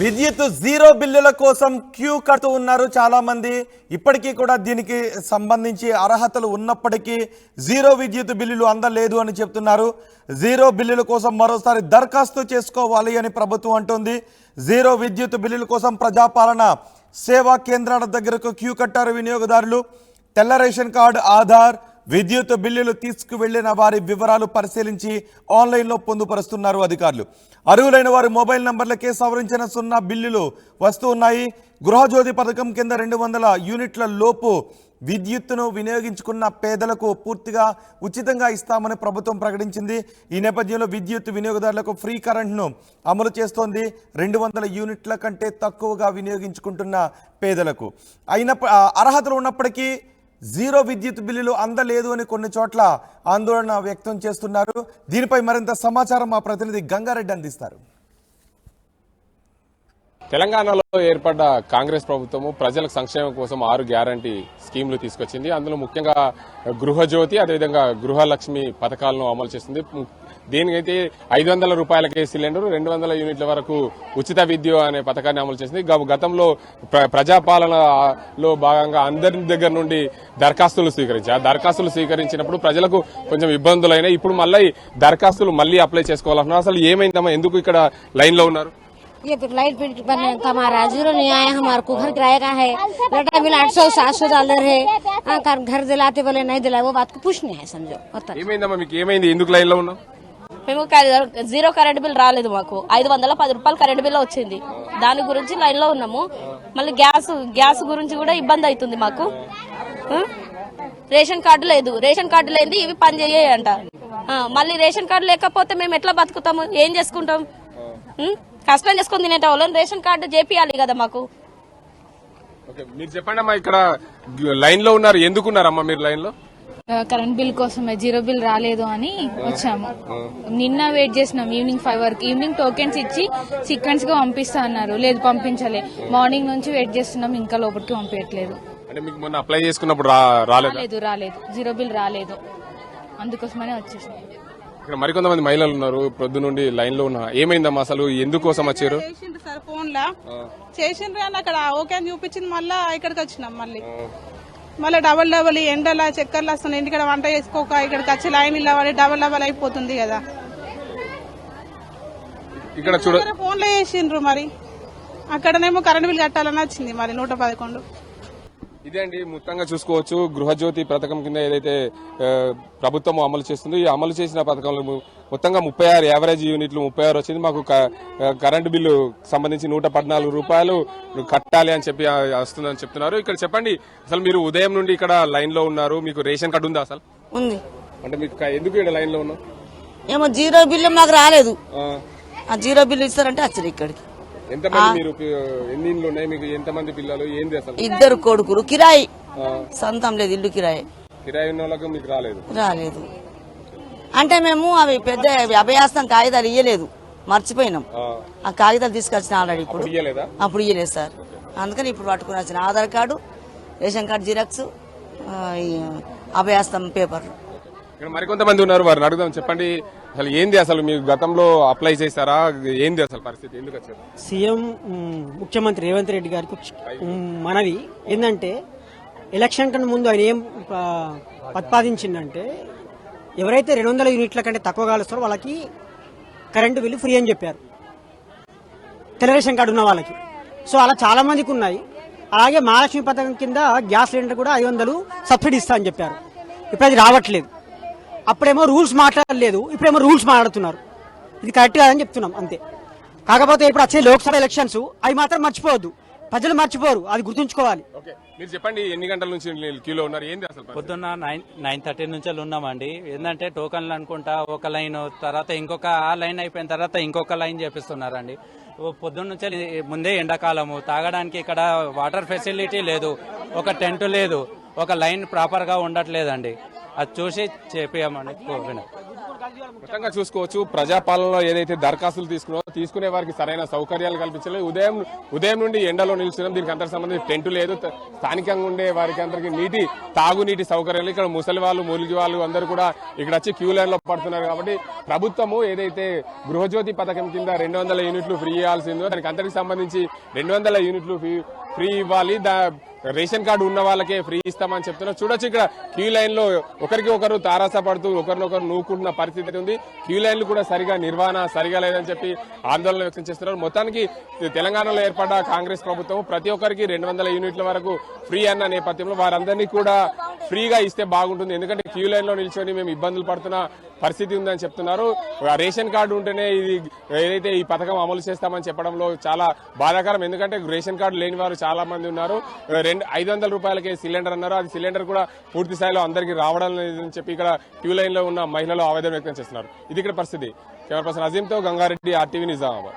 విద్యుత్ జీరో బిల్లుల కోసం క్యూ కడుతూ ఉన్నారు చాలామంది. ఇప్పటికీ కూడా దీనికి సంబంధించి అర్హతలు ఉన్నప్పటికీ జీరో విద్యుత్ బిల్లులు అందలేదు అని చెప్తున్నారు. జీరో బిల్లుల కోసం మరోసారి దరఖాస్తు చేసుకోవాలి అని ప్రభుత్వం అంటోంది. జీరో విద్యుత్ బిల్లుల కోసం ప్రజాపాలన సేవా కేంద్రాల దగ్గరకు క్యూ కట్టారు వినియోగదారులు. తెల్ల రేషన్ కార్డు ఆధార్ విద్యుత్ బిల్లులు తీసుకువెళ్ళిన వారి వివరాలు పరిశీలించి ఆన్లైన్లో పొందుపరుస్తున్నారు అధికారులు. అర్హులైన వారి మొబైల్ నంబర్లకే సవరించిన సున్నా బిల్లులు వస్తూ ఉన్నాయి. గృహజ్యోతి పథకం కింద రెండు వందల యూనిట్ల లోపు విద్యుత్తును వినియోగించుకున్న పేదలకు పూర్తిగా ఉచితంగా ఇస్తామని ప్రభుత్వం ప్రకటించింది. ఈ నేపథ్యంలో విద్యుత్ వినియోగదారులకు ఫ్రీ కరెంట్ను అమలు చేస్తోంది. రెండు వందల యూనిట్ల కంటే తక్కువగా వినియోగించుకుంటున్న పేదలకు. అయిన అర్హతలు ఉన్నప్పటికీ జీరో విద్యుత్ బిల్లులు అందలేదు అని కొన్ని చోట్ల ఆందోళన వ్యక్తం చేస్తున్నారు. దీనిపై మరింత సమాచారం మా ప్రతినిధి గంగారెడ్డి అందిస్తారు. తెలంగాణలో ఏర్పడ్డ కాంగ్రెస్ ప్రభుత్వము ప్రజలకు సంక్షేమం కోసం ఆరు గ్యారంటీ స్కీములు తీసుకొచ్చింది. అందులో ముఖ్యంగా గృహజ్యోతి అదేవిధంగా గృహలక్ష్మి పథకాలను అమలు చేస్తుంది. దీనికైతే ఐదు వందల రూపాయలకే సిలిండర్ రెండు వందల యూనిట్ల వరకు ఉచిత విద్య అనే పథకాన్ని అమలు చేసింది. గతంలో ప్ర- ప్రజాపాలనలో భాగంగా అందరి దగ్గర నుండి దరఖాస్తులు స్వీకరించారు ఆ దరఖాస్తులు స్వీకరించినప్పుడు ప్రజలకు కొంచెం ఇబ్బందులైనాయి. ఇప్పుడు మళ్ళీ దరఖాస్తులు మళ్ళీ అప్లై చేసుకోవాలంటున్నారు అసలు ఏమైందమ్మా? ఎందుకు ఇక్కడ లైన్లో ఉన్నారు? ये फिर लाइट बिल बने का हमारा जीरो नहीं आया हमारे को घर किराए का है लटा बिल आठ सौ सात सौ डॉलर है हाँ, घर घर दिलाते बोले नहीं दिलाए वो बात को पूछनी है समझो बता ఏమైందమ్మా మీకు ఏమైంది ఎందుకు లైన్ లో ఉన్నావు మేము కరె- జీరో కరెంట్ బిల్ రాలేదు మాకు ఐదు వందల పది రూపాయలు కరెంట్ బిల్ వచ్చింది దాని గురించి లైన్ లో ఉన్నాము మళ్ళీ గ్యాస్ గ్యాస్ గురించి కూడా ఇబ్బంది అవుతుంది మాకు ఆ? రేషన్ కార్డు లేదు రేషన్ కార్డు లేనిది ఇవి పని చేయంట మళ్ళీ రేషన్ కార్డు లేకపోతే మేము ఎట్లా బతుకుతాము ఏం చేసుకుంటాం ఉం? కష్టం చేసుకుని తినేట వాళ్ళని రేషన్ కార్డు చేపియాలి కదా మాకు. ఓకే, మీరు చెప్పండి అమ్మా ఇక్కడ లైన్లో ఉన్నారు. ఎందుకున్నారమ్మా మీరు లైన్లో కరెంట్ బిల్ కోసమే జీరో బిల్ రాలేదు అని వచ్చాము. నిన్న వెయిట్ చేసినాం ఈవినింగ్ ఫైవ్ వరకు. ఈవినింగ్ టోకెన్స్ ఇచ్చి సీక్వెన్స్గా పంపిస్తా అన్నారు. లేదు పంపించలే. మార్నింగ్ నుంచి వెయిట్ చేస్తున్నాం ఇంకా లోపలికి పంపించట్లేదు. అంటే మీకు మొన్న అప్లై చేసుకున్నప్పుడు రాలేదు? రాలేదు జీరో బిల్ రాలేదు. అందుకోసమనే వచ్చేసాం ఇక్కడ మరికొంతమంది మహిళలు ఉన్నారు. ప్రొద్దు నుండి లైన్లో ఉన్నా ఏమైందమ్మా అసలు? ఎందుకోసం వచ్చారు? చేసిండ్రు సార్ ఫోన్ లా చేసిండ్రు అని అక్కడ ఓకే అని చూపించింది మళ్ళా ఇక్కడికి వచ్చినాం మళ్ళీ. మళ్ళీ డబల్ డబల్ ఎండలా చక్కర్లు వస్తున్నాయి ఇంటికాడ వంట చేసుకోక ఇక్కడికి వచ్చి లైన్ ఇలా పడి డబల్ డబల్ అయిపోతుంది కదా. ఇక్కడ చూడ ఫోన్లో చేసిండ్రు మరి. అక్కడనేమో కరెంట్ బిల్ కట్టాలని వచ్చింది మరి నూట పదకొండు. ఇదే అండి మొత్తంగా చూసుకోవచ్చు. గృహజ్యోతి పథకం కింద ఏదైతే ప్రభుత్వం అమలు చేస్తుందో ఈ అమలు చేసిన పథకంలో మొత్తంగా ముప్పై ఆరు యావరేజ్ యూనిట్లు ముప్పై ఆరు వచ్చింది. మాకు కరెంటు బిల్లు సంబంధించి నూట పద్నాలుగు రూపాయలు కట్టాలి అని చెప్పి వస్తుందని చెప్తున్నారు. ఇక్కడ చెప్పండి అసలు మీరు ఉదయం నుండి ఇక్కడ లైన్లో ఉన్నారు. మీకు రేషన్ కార్డు ఉందా అసలు? ఉంది. అంటే మీకు ఎందుకు ఇక్కడ లైన్లో ఉన్నావు? ఏమో జీరో బిల్లు మాకు రాలేదు. ఆ, ఆ జీరో బిల్లు ఇస్తారంటే వచ్చారు ఇక్కడికి. ఎంతమంది మీరు పి- ఎన్ని ఇండ్లు ఉన్నాయి? మీకు ఎంతమంది పిల్లలు? ఏంది అసలు? ఇద్దరు కొడుకులు. కిరాయి. సొంతం లేదు ఇల్లు కిరాయి. కిరాయి ఉన్న వాళ్ళకు మీకు రాలేదు? రాలేదు. అంటే మేము అవి పెద్ద అభయాస్తం కాగితాలు ఇయ్యలేదు. మర్చిపోయినాం. ఆ, కాగితాలు తీసుకొచ్చిన ఆల్రెడీ ఇప్పుడు. అప్పుడు ఇయ్యలేదు? సార్. అందుకని ఇప్పుడు పట్టుకుని వచ్చిన Aadhaar card ration card xerox అభయాస్తం పేపర్లు. ఇక్కడ మరికొంతమంది ఉన్నారు వారిని అడుగుదాం. చెప్పండి. అసలు ఏంది అసలు మీరు గతంలో అప్లై చేశారా? ఏంది అసలు పరిస్థితి? ఎందుకు వచ్చారు? సీఎం ముఖ్యమంత్రి రేవంత్ రెడ్డి గారికి మనవి. ఏంటంటే ఎలక్షన్ కన్నా ముందు ఆయన ఏం ప్రతిపాదించిందంటే ఎవరైతే రెండు వందల యూనిట్ల కంటే తక్కువ కాలుస్తారో వాళ్ళకి కరెంటు బిల్లు ఫ్రీ అని చెప్పారు. తెల్ల కార్డు ఉన్న వాళ్ళకి. సో అలా చాలా మందికి ఉన్నాయి. అలాగే మహాలక్ష్మి పథకం కింద గ్యాస్ సిలిండర్ కూడా ఐదు వందలు సబ్సిడీ ఇస్తా అని చెప్పారు. ఇప్పుడు అది రావట్లేదు. అప్పుడేమో రూల్స్ మాట్లాడలేదు ఇప్పుడేమో రూల్స్ మాట్లాడుతున్నారు. ఇది కరెక్ట్ కాదని చెప్తున్నాం అంతే. కాకపోతే ఇప్పుడు వచ్చే లోక్సభ ఎలక్షన్స్ అవి మాత్రం మర్చిపోవద్దు. ప్రజలు మర్చిపోరు అది గుర్తుంచుకోవాలి. ఓకే మీరు చెప్పండి ఎన్ని గంటల నుంచి మీరు క్యూలో ఉన్నారు ఏంది అసలు? పొద్దున్న నైన్ నైన్ థర్టీ నుంచి ఉన్నామండి. ఏంటంటే టోకన్లు అనుకుంటా ఒక లైన్ తర్వాత ఇంకొక ఆ లైన్ అయిపోయిన తర్వాత ఇంకొక లైన్ చేపిస్తున్నారండి ఓ పొద్దున్న నుంచి ముందే ఎండాకాలము తాగడానికి ఇక్కడ వాటర్ ఫెసిలిటీ లేదు ఒక టెంట్ లేదు ఒక లైన్ ప్రాపర్గా ఉండట్లేదండి. అది చూసి చేపియమని కోరిన. మొత్తంగా చూసుకోవచ్చు ప్రజాపాలనలో ఏదైతే దరఖాస్తులు తీసుకున్నారో తీసుకునే వారికి సరైన సౌకర్యాలు కల్పించలేదు. ఉదయం ఉదయం నుండి ఎండలో నిలుస్తున్నాం దీనికి అందరికి సంబంధించి టెంట్ లేదు. స్థానికంగా ఉండే వారికి అందరికి నీటి తాగునీటి సౌకర్యాలు ఇక్కడ ముసలి వాళ్ళు మూలిగి వాళ్ళు అందరూ కూడా ఇక్కడ వచ్చి క్యూ లైన్లో పడుతున్నారు కాబట్టి ప్రభుత్వము ఏదైతే గృహజ్యోతి పథకం కింద రెండు వందల యూనిట్లు ఫ్రీ ఇవ్వాల్సిందో దానికి అందరికి సంబంధించి రెండు వందల యూనిట్లు ఫ్రీ ఫ్రీ ఇవ్వాలి. దా రేషన్ కార్డు ఉన్న వాళ్ళకే ఫ్రీ ఇస్తామని చెప్తున్నారు. చూడొచ్చు ఇక్కడ క్యూ లైన్లో ఒకరికి ఒకరు తారాస పడుతూ ఒకరినొకరు నూకుంటున్న పరిస్థితి ఉంది. క్యూ లైన్లు కూడా సరిగా నిర్వహణ సరిగా లేదని చెప్పి ఆందోళన వ్యక్తం చేస్తున్నారు. మొత్తానికి తెలంగాణలో ఏర్పడ్డ కాంగ్రెస్ ప్రభుత్వం ప్రతి ఒక్కరికి రెండు వందల యూనిట్ల వరకు ఫ్రీ అన్న నేపథ్యంలో వారందరినీ కూడా ఫ్రీగా ఇస్తే బాగుంటుంది. ఎందుకంటే క్యూ లైన్లో నిల్చొని మేము ఇబ్బందులు పడుతున్న పరిస్థితి ఉందని చెప్తున్నారు. రేషన్ కార్డు ఉంటేనే ఇది ఏదైతే ఈ పథకం అమలు చేస్తామని చెప్పడంలో చాలా బాధాకరం. ఎందుకంటే రేషన్ కార్డు లేని వారు చాలా మంది ఉన్నారు. రెండు ఐదు వందల రూపాయలకే సిలిండర్ అన్నారు. అది సిలిండర్ కూడా పూర్తి స్థాయిలో అందరికీ రావడం లేదని చెప్పి ఇక్కడ క్యూ లైన్లో ఉన్న మహిళలు ఆవేదన వ్యక్తం చేస్తున్నారు. ఇది ఇక్కడ పరిస్థితి. కెమెరా పర్సన్ అజీంతో గంగారెడ్డి ఆర్టీవీ నిజామాబాద్.